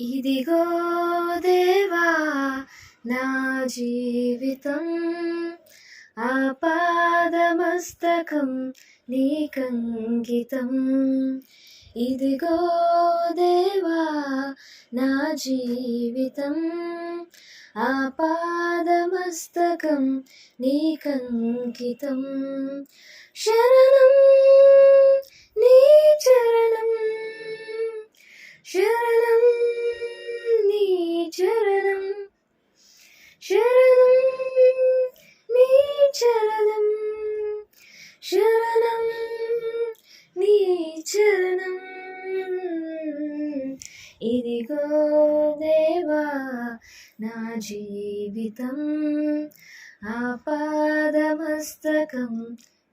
ఇదిగో దేవా నా జీవితం ఆపాదమస్తకం నీకంకితం. ఇదిగో దేవా నా జీవితం ఆపాదమస్తకం నీకంకితం. శరణం నీ చరణం శరణం. ఇదిగో దేవా నా జీవితం ఆపాదమస్తకం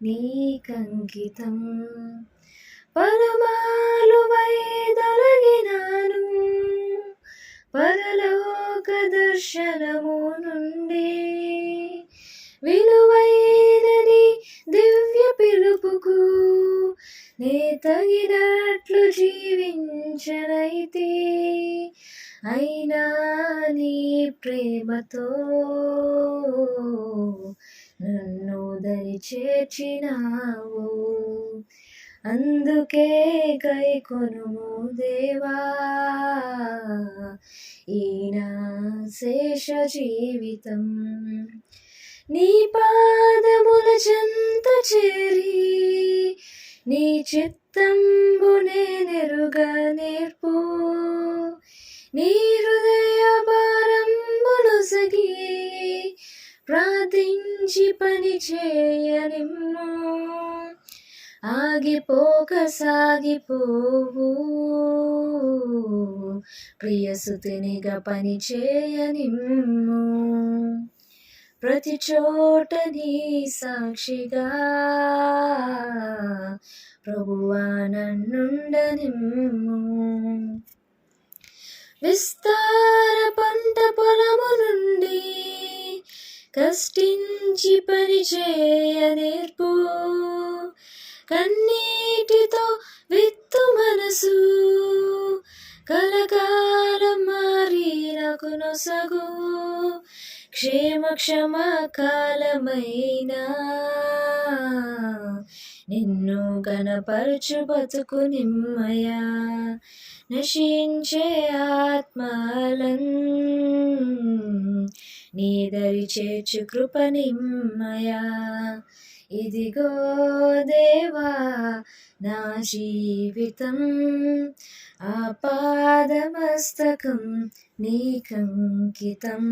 నీకంకితం పరమాలు వైదొలగినాను పరలోక దర్శనము నుండి. విలువైనది దివ్య పిలుపుకు నే తగినట్లు జీవించనైతే. అయినా నీ ప్రేమతో నన్ను దరి చేర్చినావు అందుకే కై కొనుము దేవా ఈనా శేష జీవితం. నీ పాదముల చెంత చేరి నీ చిత్తంబునే నెరుగ నేర్పో. నీ హృదయ భారంబులుసగి ప్రార్థించి పని చేయనిమ్ము ఆగిపోక సాగిపోవు. ప్రియసుతినిగా పని చేయనిమ్ము ప్రతి చోట నీ సాక్షిగా ప్రభువా నన్నుండనిమ్ము విస్తార పంట పొలము నుండి కష్టించి పనిచేయ నేర్పు. కన్నీటితో విత్తు మనసు కలకాలం మారినకు నొసగు క్షేమ క్షమ కాలమైనా నిన్ను గణపరచు బతుకు నిమ్మయ నశించే ఆత్మలం నీ దరి చేర్చు కృప నిమ్మయ. ఇదిగో దేవా నా జీవితం ఆపాదమస్తకం నీకంకితం.